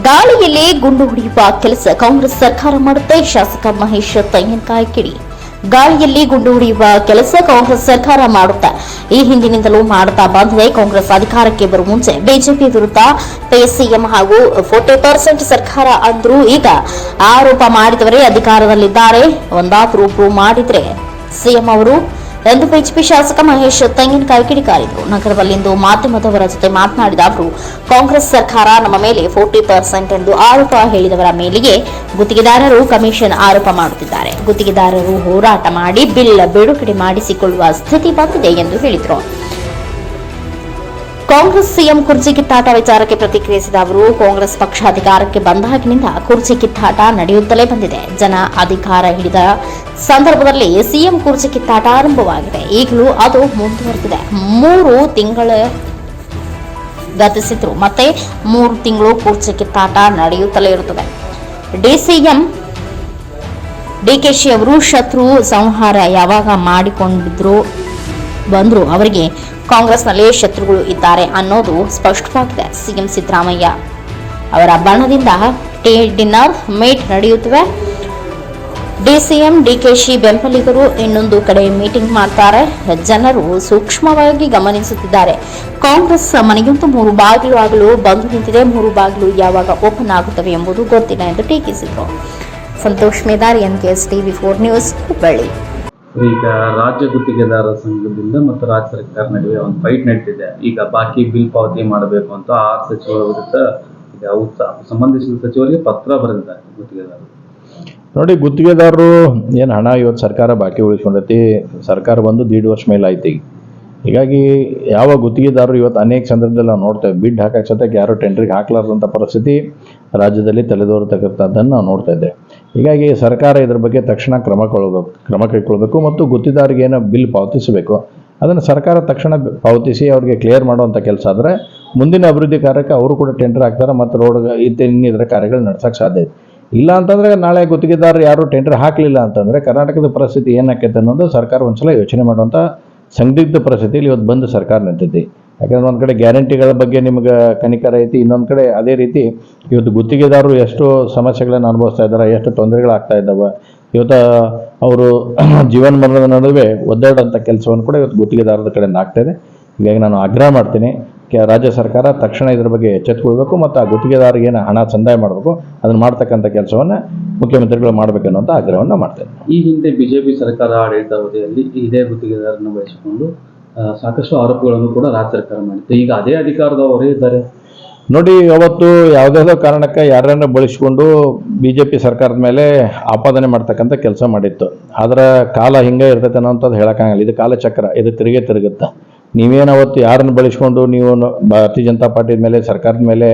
ಗಾಳಿಯಲ್ಲಿ ಗುಂಡು ಹೊಡೆಯುವ ಕೆಲಸ ಕಾಂಗ್ರೆಸ್ ಸರ್ಕಾರ ಮಾಡುತ್ತೆ. ಶಾಸಕ ಮಹೇಶ್ ತೆಂಗಿನಕಾಯಿ ಕಿಡಿ. ಗಾಳಿಯಲ್ಲಿ ಗುಂಡು ಹೊಡೆಯುವ ಕೆಲಸ ಕಾಂಗ್ರೆಸ್ ಸರ್ಕಾರ ಮಾಡುತ್ತೆ. ಈ ಹಿಂದಿನಿಂದಲೂ ಮಾಡುತ್ತಾ ಬಂದಿದೆ ಕಾಂಗ್ರೆಸ್ ಅಧಿಕಾರಕ್ಕೆ ಬರುವ ಮುಂಚೆ ಬಿಜೆಪಿ ವಿರುದ್ಧ ಪಿಎಸ್ಸಿಎಂ ಹಾಗೂ ಫೋರ್ಟಿ ಪರ್ಸೆಂಟ್ ಸರ್ಕಾರ ಅಂದ್ರೂ ಈಗ ಆರೋಪ ಮಾಡಿದವರೇ ಅಧಿಕಾರದಲ್ಲಿದ್ದಾರೆ. ಒಂದಾದ್ರೂ ಮಾಡಿದ್ರೆ ಸಿಎಂ ಅವರು ಎಂದು ಬಿಜೆಪಿ ಶಾಸಕ ಮಹೇಶ್ ತೆಂಗಿನಕಾಯಿ ಕಿಡಿಕಾರಿದರು. ನಗರದಲ್ಲಿಂದು ಮಾಧ್ಯಮದವರ ಜೊತೆ ಮಾತನಾಡಿದ ಅವರು, ಕಾಂಗ್ರೆಸ್ ಸರ್ಕಾರ ನಮ್ಮ ಮೇಲೆ ಫೋರ್ಟಿ ಪರ್ಸೆಂಟ್ ಎಂದು ಆರೋಪ ಹೇಳಿದವರ ಮೇಲೆಯೇ ಗುತ್ತಿಗೆದಾರರು ಕಮಿಷನ್ ಆರೋಪ ಮಾಡುತ್ತಿದ್ದಾರೆ. ಗುತ್ತಿಗೆದಾರರು ಹೋರಾಟ ಮಾಡಿ ಬಿಲ್ ಬಿಡುಗಡೆ ಮಾಡಿಸಿಕೊಳ್ಳುವ ಸ್ಥಿತಿ ಬಂದಿದೆ ಎಂದು ಹೇಳಿದರು. ಕಾಂಗ್ರೆಸ್ ಸಿಎಂ ಕುರ್ಚಿ ಕಿತ್ತಾಟ ವಿಚಾರಕ್ಕೆ ಪ್ರತಿಕ್ರಿಯಿಸಿದ ಅವರು, ಕಾಂಗ್ರೆಸ್ ಪಕ್ಷ ಅಧಿಕಾರಕ್ಕೆ ಬಂದಾಗಿನಿಂದ ಕುರ್ಚಿ ಕಿತ್ತಾಟ ನಡೆಯುತ್ತಲೇ ಬಂದಿದೆ. ಜನ ಅಧಿಕಾರ ಹಿಡಿದ ಸಂದರ್ಭದಲ್ಲಿ ಸಿಎಂ ಕುರ್ಚಿ ಕಿತ್ತಾಟ ಆರಂಭವಾಗಿದೆ. ಈಗಲೂ ಅದು ಮುಂದುವರೆದಿದೆ. ಮೂರು ತಿಂಗಳ ಗತಿಸಿದ್ರು. ಮತ್ತೆ ಮೂರು ತಿಂಗಳು ಕುರ್ಚಿ ಕಿತ್ತಾಟ ನಡೆಯುತ್ತಲೇ ಇರುತ್ತದೆ. ಡಿಸಿಎಂ ಡಿಕೆಶಿ ಅವರು ಶತ್ರು ಸಂಹಾರ ಯಾವಾಗ ಮಾಡಿಕೊಂಡಿದ್ರು ಬಂದ್ರು. ಅವರಿಗೆ ಕಾಂಗ್ರೆಸ್ನಲ್ಲೇ ಶತ್ರುಗಳು ಇದ್ದಾರೆ ಅನ್ನೋದು ಸ್ಪಷ್ಟವಾಗಿದೆ, ಸಿಎಂ ಸಿದ್ದರಾಮಯ್ಯ. ಅವರ ಬಣದಿಂದ ಟೇ, ಡಿನ್ನರ್, ಮೀಟ್ ನಡೆಯುತ್ತವೆ. ಡಿಸಿಎಂ ಶಿ ಬೆಂಬಲಿಗರು ಇನ್ನೊಂದು ಕಡೆ ಮೀಟಿಂಗ್ ಮಾಡ್ತಾರೆ. ಜನರು ಸೂಕ್ಷ್ಮವಾಗಿ ಗಮನಿಸುತ್ತಿದ್ದಾರೆ. ಕಾಂಗ್ರೆಸ್ ಮನೆಯಂತೂ ಮೂರು ಬಾಗಿಲು ಆಗಲು ಬಂದು ನಿಂತಿದೆ. ಮೂರು ಬಾಗಿಲು ಯಾವಾಗ ಓಪನ್ ಆಗುತ್ತವೆ ಎಂಬುದು ಗೊತ್ತಿಲ್ಲ ಎಂದು ಟೀಕಿಸಿದರು. Santosh Medar, N K S TV four news, Hubballi. ಈಗ ರಾಜ್ಯ ಗುತ್ತಿಗೆದಾರರ ಸಂಘದಿಂದ ಮತ್ತು ರಾಜ್ಯ ಸರ್ಕಾರ ನಡುವೆ ಒಂದು ಫೈಟ್ ನಡೀತಿದೆ. ಈಗ ಬಾಕಿ ಬಿಲ್ ಪಾವತಿ ಮಾಡಬೇಕು ಅಂತ ಆರು ಸಚಿವರ ವಿರುದ್ಧ ಈಗ ಸಂಬಂಧಿಸಿದ ಸಚಿವರಿಗೆ ಪತ್ರ ಬರೆದಿದ್ದಾರೆ ಗುತ್ತಿಗೆದಾರರು. ನೋಡಿ, ಗುತ್ತಿಗೆದಾರರು ಏನು ಹಣ ಇವತ್ತು ಸರ್ಕಾರ ಬಾಕಿ ಉಳಿಸ್ಕೊಂಡೈತಿ? ಸರ್ಕಾರ ಬಂದು ದೀಡ್ ವರ್ಷ ಮೇಲೆ ಆಯ್ತು ಈಗ ಹೀಗಾಗಿ ಯಾವ ಗುತ್ತಿಗೆದಾರರು ಇವತ್ತು ಅನೇಕ ಸಂದರ್ಭದಲ್ಲಿ ನಾವು ನೋಡ್ತೇವೆ ಬಿಡ್ ಹಾಕಕ್ಕೆ ಸತಕ್ಕೆ ಯಾರು ಟೆಂಡ್ರಿಗೆ ಹಾಕ್ಲಾರ್ದಂಥ ಪರಿಸ್ಥಿತಿ ರಾಜ್ಯದಲ್ಲಿ ತಲೆದೋರತಕ್ಕಂಥದ್ದನ್ನು ನಾವು ನೋಡ್ತಾ ಇದ್ದೇವೆ. ಹೀಗಾಗಿ ಸರ್ಕಾರ ಇದ್ರ ಬಗ್ಗೆ ತಕ್ಷಣ ಕ್ರಮ ಕೊಳ್ಳಬೇಕು ಕ್ರಮ ಕೈಗೊಳ್ಬೇಕು ಮತ್ತು ಗುತ್ತಿದಾರಿಗೆ ಏನೋ ಬಿಲ್ ಪಾವತಿಸಬೇಕು. ಅದನ್ನು ಸರ್ಕಾರ ತಕ್ಷಣ ಪಾವತಿಸಿ ಅವ್ರಿಗೆ ಕ್ಲಿಯರ್ ಮಾಡುವಂಥ ಕೆಲಸ ಆದರೆ ಮುಂದಿನ ಅಭಿವೃದ್ಧಿ ಕಾರ್ಯಕ್ಕೆ ಅವರು ಕೂಡ ಟೆಂಡರ್ ಹಾಕ್ತಾರೆ ಮತ್ತು ರೋಡ್ ಇತ್ತೆ ಇನ್ನಿತರ ಕಾರ್ಯಗಳು ನಡ್ಸೋಕ್ಕೆ ಸಾಧ್ಯ ಇದೆ. ಇಲ್ಲ ಅಂತಂದರೆ ನಾಳೆ ಗುತ್ತಿಗೆದಾರರು ಯಾರು ಟೆಂಡರ್ ಹಾಕಲಿಲ್ಲ ಅಂತಂದರೆ ಕರ್ನಾಟಕದ ಪರಿಸ್ಥಿತಿ ಏನಾಕೈತೆ ಅನ್ನೋದು ಸರ್ಕಾರ ಒಂದ್ಸಲ ಯೋಚನೆ ಮಾಡುವಂಥ ಸಂದಿಗ್ಧ ಪರಿಸ್ಥಿತಿಯಲ್ಲಿ ಇವತ್ತು ಬಂದು ಸರ್ಕಾರ ನಿಂತೈತಿ ಯಾಕಂದ್ರೆ ಒಂದು ಕಡೆ ಗ್ಯಾರಂಟಿಗಳ ಬಗ್ಗೆ ನಿಮ್ಗೆ ಕನಿಕರ ಐತಿ, ಇನ್ನೊಂದು ಕಡೆ ಅದೇ ರೀತಿ ಇವತ್ತು ಗುತ್ತಿಗೆದಾರರು ಎಷ್ಟು ಸಮಸ್ಯೆಗಳನ್ನು ಅನುಭವಿಸ್ತಾ ಇದ್ದಾರೆ, ಎಷ್ಟು ತೊಂದರೆಗಳಾಗ್ತಾ ಇದ್ದಾವೆ. ಇವತ್ತು ಅವರು ಜೀವನ ಮರಣದ ನಡುವೆ ಒದ್ದಾಡೋಂಥ ಕೆಲಸವನ್ನು ಕೂಡ ಇವತ್ತು ಗುತ್ತಿಗೆದಾರರ ಕಡೆಯಿಂದ ಆಗ್ತಾಯಿದೆ ಹೀಗಾಗಿ ನಾನು ಆಗ್ರಹ ಮಾಡ್ತೀನಿ. ರಾಜ್ಯ ಸರ್ಕಾರ ತಕ್ಷಣ ಇದ್ರ ಬಗ್ಗೆ ಎಚ್ಚೆತ್ಕೊಳ್ಬೇಕು ಮತ್ತು ಆ ಗುತ್ತಿಗೆದಾರರಿಗೆ ಏನು ಹಣ ಸಂದಾಯ ಮಾಡಬೇಕು ಅದನ್ನು ಮಾಡ್ತಕ್ಕಂಥ ಕೆಲಸವನ್ನು ಮುಖ್ಯಮಂತ್ರಿಗಳು ಮಾಡಬೇಕನ್ನುವಂಥ ಆಗ್ರಹವನ್ನು ಮಾಡ್ತೇನೆ ಈ ಹಿಂದೆ ಬಿಜೆಪಿ ಸರ್ಕಾರ ಆಡಳಿತಾವಧಿಯಲ್ಲಿ ಇದೇ ಗುತ್ತಿಗೆದಾರನ್ನು ಬಯಸಿಕೊಂಡು ಸಾಕಷ್ಟು ಆರೋಪಗಳನ್ನು ಕೂಡ ರಾಜ್ಯ ಸರ್ಕಾರ ಮಾಡಿತ್ತು. ಈಗ ಅದೇ ಅಧಿಕಾರದವರೇ ಇದ್ದಾರೆ. ನೋಡಿ ಅವತ್ತು ಯಾವುದಾದ್ರೂ ಕಾರಣಕ್ಕೆ ಯಾರನ್ನ ಬಳಸಿಕೊಂಡು ಬಿ ಜೆ ಪಿ ಸರ್ಕಾರದ ಮೇಲೆ ಆಪಾದನೆ ಮಾಡ್ತಕ್ಕಂಥ ಕೆಲಸ ಮಾಡಿತ್ತು. ಆದ್ರೆ ಕಾಲ ಹಿಂಗೆ ಇರ್ತೈತೆ ಅನ್ನೋಂಥದ್ದು ಹೇಳೋಕ್ಕಾಗಲ್ಲ. ಇದು ಕಾಲಚಕ್ರ. ಇದು ತಿರುಗೇ ತಿರುಗುತ್ತೆ. ನೀವೇನು ಅವತ್ತು ಯಾರನ್ನು ಬಳಸ್ಕೊಂಡು ನೀವು ಭಾರತೀಯ ಜನತಾ ಪಾರ್ಟಿ ಮೇಲೆ, ಸರ್ಕಾರದ ಮೇಲೆ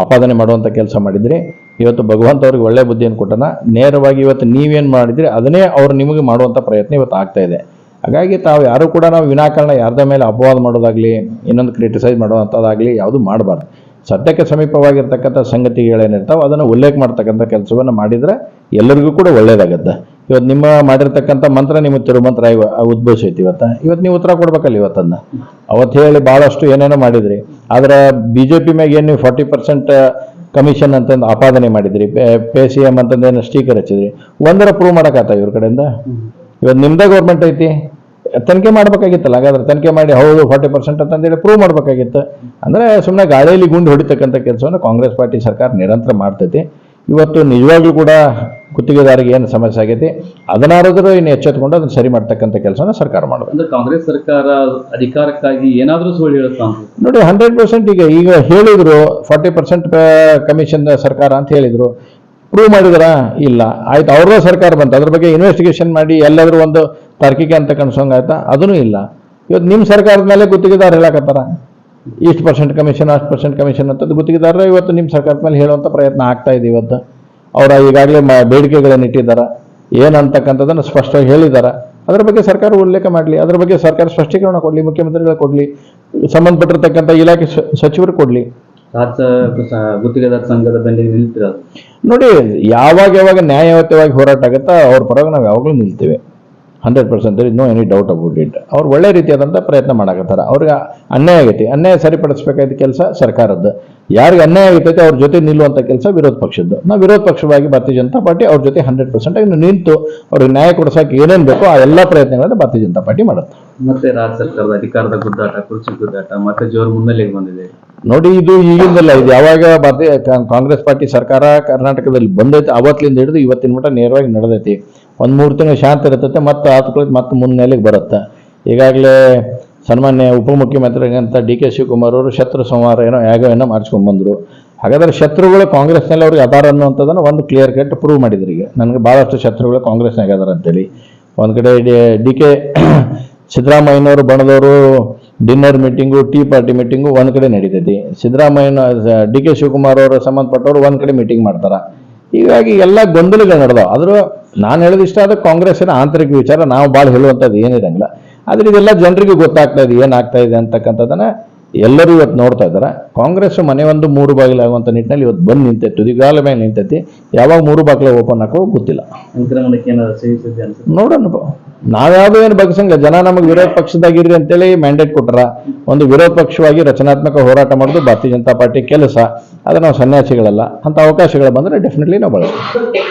ಆಪಾದನೆ ಮಾಡುವಂಥ ಕೆಲಸ ಮಾಡಿದ್ರಿ? ಇವತ್ತು ಭಗವಂತ ಅವ್ರಿಗೆ ಒಳ್ಳೆ ಬುದ್ಧಿಯನ್ನು ಕೊಟ್ಟನ. ನೇರವಾಗಿ ಇವತ್ತು ನೀವೇನು ಮಾಡಿದ್ರಿ, ಅದನ್ನೇ ಅವ್ರು ನಿಮಗೆ ಮಾಡುವಂಥ ಪ್ರಯತ್ನ ಇವತ್ತು ಆಗ್ತಾ ಇದೆ. ಹಾಗಾಗಿ ತಾವು ಯಾರು ಕೂಡ ನಾವು ವಿನಾಕಾರಣ ಯಾರ್ದ ಮೇಲೆ ಅಪವಾದ ಮಾಡೋದಾಗಲಿ, ಇನ್ನೊಂದು ಕ್ರಿಟಿಸೈಸ್ ಮಾಡುವಂಥದ್ದಾಗಲಿ ಯಾವುದು ಮಾಡಬಾರ್ದು. ಸತ್ಯಕ್ಕೆ ಸಮೀಪವಾಗಿರ್ತಕ್ಕಂಥ ಸಂಗತಿಗಳೇನಿರ್ತಾವೆ, ಅದನ್ನು ಉಲ್ಲೇಖ ಮಾಡ್ತಕ್ಕಂಥ ಕೆಲಸವನ್ನು ಮಾಡಿದರೆ ಎಲ್ಲರಿಗೂ ಕೂಡ ಒಳ್ಳೇದಾಗತ್ತೆ. ಇವತ್ತು ನಿಮ್ಮ ಮಾಡಿರ್ತಕ್ಕಂಥ ಮಂತ್ರ ನಿಮ್ಮ ತಿರುಮಂತ್ರ ಇವ ಉದ್ಭವಿಸೈತಿ ಇವತ್ತು. ಇವತ್ತು ನೀವು ಉತ್ತರ ಕೊಡ್ಬೇಕಲ್ಲ ಇವತ್ತನ್ನ. ಅವತ್ತು ಹೇಳಿ ಭಾಳಷ್ಟು ಏನೇನೋ ಮಾಡಿದ್ರಿ. ಆದ್ರೆ ಬಿ ಜೆ ಪಿ ಮ್ಯಾಗ ಏನು ನೀವು ಫಾರ್ಟಿ ಪರ್ಸೆಂಟ್ ಕಮಿಷನ್ ಅಂತಂದು ಆಪಾದನೆ ಮಾಡಿದ್ರಿ. ಪೇ ಸಿ ಎಂ ಅಂತಂದು ಏನು ಸ್ಟೀಕರ್ ಹಚ್ಚಿದ್ರಿ. ಒಂದರ ಪ್ರೂವ್ ಮಾಡೋಕ್ಕಾತ ಇವ್ರ ಕಡೆಯಿಂದ? ಇವತ್ತು ನಿಮ್ಮದೇ ಗೌರ್ಮೆಂಟ್ ಐತಿ. ತನಿಖೆ ಮಾಡ್ಬೇಕಾಗಿತ್ತಲ್ಲ, ಹಾಗಾದ್ರೆ ತನಿಖೆ ಮಾಡಿ ಹೌದು ಫಾರ್ಟಿ ಪರ್ಸೆಂಟ್ ಅಂತಂದೇಳಿ ಪ್ರೂವ್ ಮಾಡಬೇಕಾಗಿತ್ತು. ಅಂದರೆ ಸುಮ್ಮನೆ ಗಾಳಿಯಲ್ಲಿ ಗುಂಡು ಹೊಡಿತಕ್ಕಂಥ ಕೆಲಸವನ್ನು ಕಾಂಗ್ರೆಸ್ ಪಾರ್ಟಿ ಸರ್ಕಾರ ನಿರಂತರ ಮಾಡ್ತೈತಿ. ಇವತ್ತು ನಿಜವಾಗ್ಲೂ ಕೂಡ ಗುತ್ತಿಗೆದಾರಿಗೆ ಏನು ಸಮಸ್ಯೆ ಆಗೈತಿ ಅದನ್ನಾದ್ರೂ ಇನ್ನು ಎಚ್ಚೆತ್ಕೊಂಡು ಅದನ್ನು ಸರಿ ಮಾಡ್ತಕ್ಕಂಥ ಕೆಲಸನ ಸರ್ಕಾರ ಮಾಡಬೇಕು. ಅಂದ್ರೆ ಕಾಂಗ್ರೆಸ್ ಸರ್ಕಾರ ಅಧಿಕಾರಕ್ಕಾಗಿ ಏನಾದರೂ ಸುಳ್ಳು ಹೇಳುತ್ತಾ ನೋಡಿ ಹಂಡ್ರೆಡ್ ಪರ್ಸೆಂಟ್ ಈಗ ಈಗ ಹೇಳಿದ್ರು ಫಾರ್ಟಿ ಪರ್ಸೆಂಟ್ ಕಮಿಷನ್ ಸರ್ಕಾರ ಅಂತ ಹೇಳಿದ್ರು. ಪ್ರೂವ್ ಮಾಡಿದ್ರ? ಇಲ್ಲ. ಆಯ್ತು ಅವ್ರದ್ದು ಸರ್ಕಾರ ಬಂತು. ಅದ್ರ ಬಗ್ಗೆ ಇನ್ವೆಸ್ಟಿಗೇಷನ್ ಮಾಡಿ ಎಲ್ಲಾದರೂ ಒಂದು ತಾರ್ಕಿಕ ಅಂತ ಕನ್ಸೋಂಗ್ ಅದನ್ನೂ ಅದೂ ಇಲ್ಲ. ಇವತ್ತು ನಿಮ್ಮ ಸರ್ಕಾರದ ಮೇಲೆ ಗುತ್ತಿಗೆದಾರ ಹೇಳಕತ್ತಾರ ಇಷ್ಟು ಪರ್ಸೆಂಟ್ ಕಮಿಷನ್ ಅಷ್ಟು ಪರ್ಸೆಂಟ್ ಕಮಿಷನ್ ಅಂತದ್ದು ಗುತ್ತಿಗೆದಾರರು ಇವತ್ತು ನಿಮ್ಮ ಸರ್ಕಾರದ ಮೇಲೆ ಹೇಳುವಂಥ ಪ್ರಯತ್ನ ಆಗ್ತಾ ಇದೆ ಇವತ್ತು. ಅವರ ಈಗಾಗಲೇ ಮ ಬೇಡಿಕೆಗಳನ್ನು ಇಟ್ಟಿದ್ದಾರೆ. ಏನಂತಕ್ಕಂಥದ್ದನ್ನು ಸ್ಪಷ್ಟವಾಗಿ ಹೇಳಿದ್ದಾರೆ. ಅದರ ಬಗ್ಗೆ ಸರ್ಕಾರ ಉಲ್ಲೇಖ ಮಾಡಲಿ. ಅದರ ಬಗ್ಗೆ ಸರ್ಕಾರ ಸ್ಪಷ್ಟೀಕರಣ ಕೊಡಲಿ ಮುಖ್ಯಮಂತ್ರಿಗಳು ಕೊಡಲಿ ಸಂಬಂಧಪಟ್ಟಿರ್ತಕ್ಕಂಥ ಇಲಾಖೆ ಸಚಿವರು ಕೊಡಲಿ. ಗುತ್ತಿಗೆದಾರ ಸಂಘದ ಬೆನ್ನಿಗೆ ನಿಲ್ತಿರೋದು ನೋಡಿ ಯಾವಾಗ ಯಾವಾಗ ನ್ಯಾಯಯುತವಾಗಿ ಹೋರಾಟ ಆಗುತ್ತಾ ಅವ್ರ ಪರವಾಗಿ ನಾವು ಯಾವಾಗಲೂ ನಿಲ್ತೇವೆ. Hundred percent no any doubt about it. ಅವ್ರು ಒಳ್ಳೆ ರೀತಿಯಾದಂಥ ಪ್ರಯತ್ನ ಮಾಡಕತ್ತಾರ. ಅವ್ರಿಗೆ ಅನ್ಯಾಯ ಆಗೈತಿ. ಅನ್ಯಾಯ ಸರಿಪಡಿಸ್ಬೇಕಾದ ಕೆಲಸ ಸರ್ಕಾರದ್ದು. ಯಾರಿಗೆ ಅನ್ಯಾಯ ಆಗಿತ್ತೈತೆ ಅವ್ರ ಜೊತೆ ನಿಲ್ಲುವಂಥ ಕೆಲಸ ವಿರೋಧ ಪಕ್ಷದ್ದು. ನಾವು ವಿರೋಧ ಪಕ್ಷವಾಗಿ ಭಾರತೀಯ ಜನತಾ ಪಾರ್ಟಿ ಅವ್ರ ಜೊತೆ ಹಂಡ್ರೆಡ್ ಪರ್ಸೆಂಟ್ ಆಗಿ ನಿಂತು ಅವ್ರಿಗೆ ನ್ಯಾಯ ಕೊಡಿಸೋಕೆ ಏನೇನು ಬೇಕೋ ಆ ಎಲ್ಲ ಪ್ರಯತ್ನಗಳನ್ನು ಭಾರತೀಯ ಜನತಾ ಪಾರ್ಟಿ ಮಾಡುತ್ತೆ. ಮತ್ತೆ ರಾಜ್ಯ ಸರ್ಕಾರದ ಅಧಿಕಾರದ ಗುದ್ದಾಟ ಕುರ್ಚಿ ಗುದ್ದಾಟ, ಮತ್ತೆ ಜೋರು ಮುನ್ನೆಲೆಗೆ ಬಂದಿದೆ. ನೋಡಿ ಇದು ಈಗಿಂದಲ್ಲ, ಇದು ಯಾವಾಗ ಭಾರತೀಯ ಕಾಂಗ್ರೆಸ್ ಪಾರ್ಟಿ ಸರ್ಕಾರ ಕರ್ನಾಟಕದಲ್ಲಿ ಬಂದೈತೆ, ಅವತ್ತಿಂದ ಹಿಡಿದು ಇವತ್ತಿನ ಮಟ್ಟ ನೇರವಾಗಿ ನಡೆದೈತಿ. ಒಂದು ಮೂರು ತಿಂಗಳು ಶಾಂತಿ ಇರ್ತೈತೆ, ಮತ್ತೆ ಆತ್ಕೊಳ್ಳಿ ಮತ್ತೆ ಮುನ್ನೆಲೆಗೆ ಬರುತ್ತೆ. ಈಗಾಗಲೇ ಸನ್ಮಾನ್ಯ ಉಪಮುಖ್ಯಮಂತ್ರಿಗಂತ ಡಿ ಕೆ ಶಿವಕುಮಾರ್ ಅವರು ಶತ್ರು ಸಂಹಾರ ಏನೋ ಯಾಗವನ್ನು ಮಾಡಿಸ್ಕೊಂಡ್ಬಂದರು ಹಾಗಾದ್ರೆ ಶತ್ರುಗಳು ಕಾಂಗ್ರೆಸ್ನಲ್ಲಿ ಅವ್ರಿಗೆ ಅದಾರ ಅನ್ನುವಂಥದ್ದನ್ನು ಒಂದು ಕ್ಲಿಯರ್ ಕಟ್ ಪ್ರೂವ್ ಮಾಡಿದ್ರು ಈಗ. ನನಗೆ ಭಾಳಷ್ಟು ಶತ್ರುಗಳು ಕಾಂಗ್ರೆಸ್ನಾಗ ಅದಾರ ಅಂತೇಳಿ ಒಂದು ಕಡೆ ಡಿ ಕೆ ಸಿದ್ದರಾಮಯ್ಯನವರು, ಬಣದವರು dinner meeting tea party meeting ಒಂದು ಕಡೆ ನಡೀತೈತಿ. ಸಿದ್ದರಾಮಯ್ಯನ ಡಿ ಕೆ ಶಿವಕುಮಾರ್ ಅವರ ಸಂಬಂಧಪಟ್ಟವರು ಒಂದು ಕಡೆ ಮೀಟಿಂಗ್ ಮಾಡ್ತಾರೆ. ಹೀಗಾಗಿ ಎಲ್ಲ ಗೊಂದಲಗಳು ನಡೆದವು. ಆದರೂ ನಾನು ಹೇಳೋದು ಇಷ್ಟ ಆದ ಕಾಂಗ್ರೆಸ್ಸಿನ ಆಂತರಿಕ ವಿಚಾರ ನಾವು ಭಾಳ ಹೇಳುವಂಥದ್ದು ಏನಿರಂಗಿಲ್ಲ. ಆದರೆ ಇದೆಲ್ಲ ಜನರಿಗೆ ಗೊತ್ತಾಗ್ತಾ ಇದೆ ಏನಾಗ್ತಾ ಇದೆ ಅಂತಕ್ಕಂಥದ್ದನ್ನು ಎಲ್ಲರೂ ಇವತ್ತು ನೋಡ್ತಾ ಇದ್ದಾರೆ ಕಾಂಗ್ರೆಸ್ ಮನೆ ಒಂದು ಮೂರು ಬಾಗಿಲಾಗುವಂಥ ನಿಟ್ಟಿನಲ್ಲಿ ಇವತ್ತು ಬಂದು ನಿಂತೈತೆ ತುದಿಗಾಲ ಮೇಲೆ ನಿಂತೈತಿ. ಯಾವಾಗ ಮೂರು ಬಾಗಿಲು ಓಪನ್ ಹಾಕೋ ಗೊತ್ತಿಲ್ಲ. ಸಂಕ್ರಮಣಕ್ಕೆ ನಾವ್ಯಾವುದೋ ಏನು ಬಗ್ಸಂಗ ಜನ ನಮಗೆ ವಿರೋಧ ಪಕ್ಷದಾಗಿರ್ರಿ ಅಂತೇಳಿ ಮ್ಯಾಂಡೇಟ್ ಕೊಟ್ರ ಒಂದು ವಿರೋಧ ಪಕ್ಷವಾಗಿ ರಚನಾತ್ಮಕ ಹೋರಾಟ ಮಾಡೋದು ಭಾರತೀಯ ಜನತಾ ಪಾರ್ಟಿ ಕೆಲಸ. ಆದರೆ ನಾವು ಸನ್ಯಾಸಿಗಳಲ್ಲ ಅಂತ ಅವಕಾಶಗಳು ಬಂದ್ರೆ ಡೆಫಿನೆಟ್ಲಿ ನಾವು ಬಳಸ್ತೀವಿ.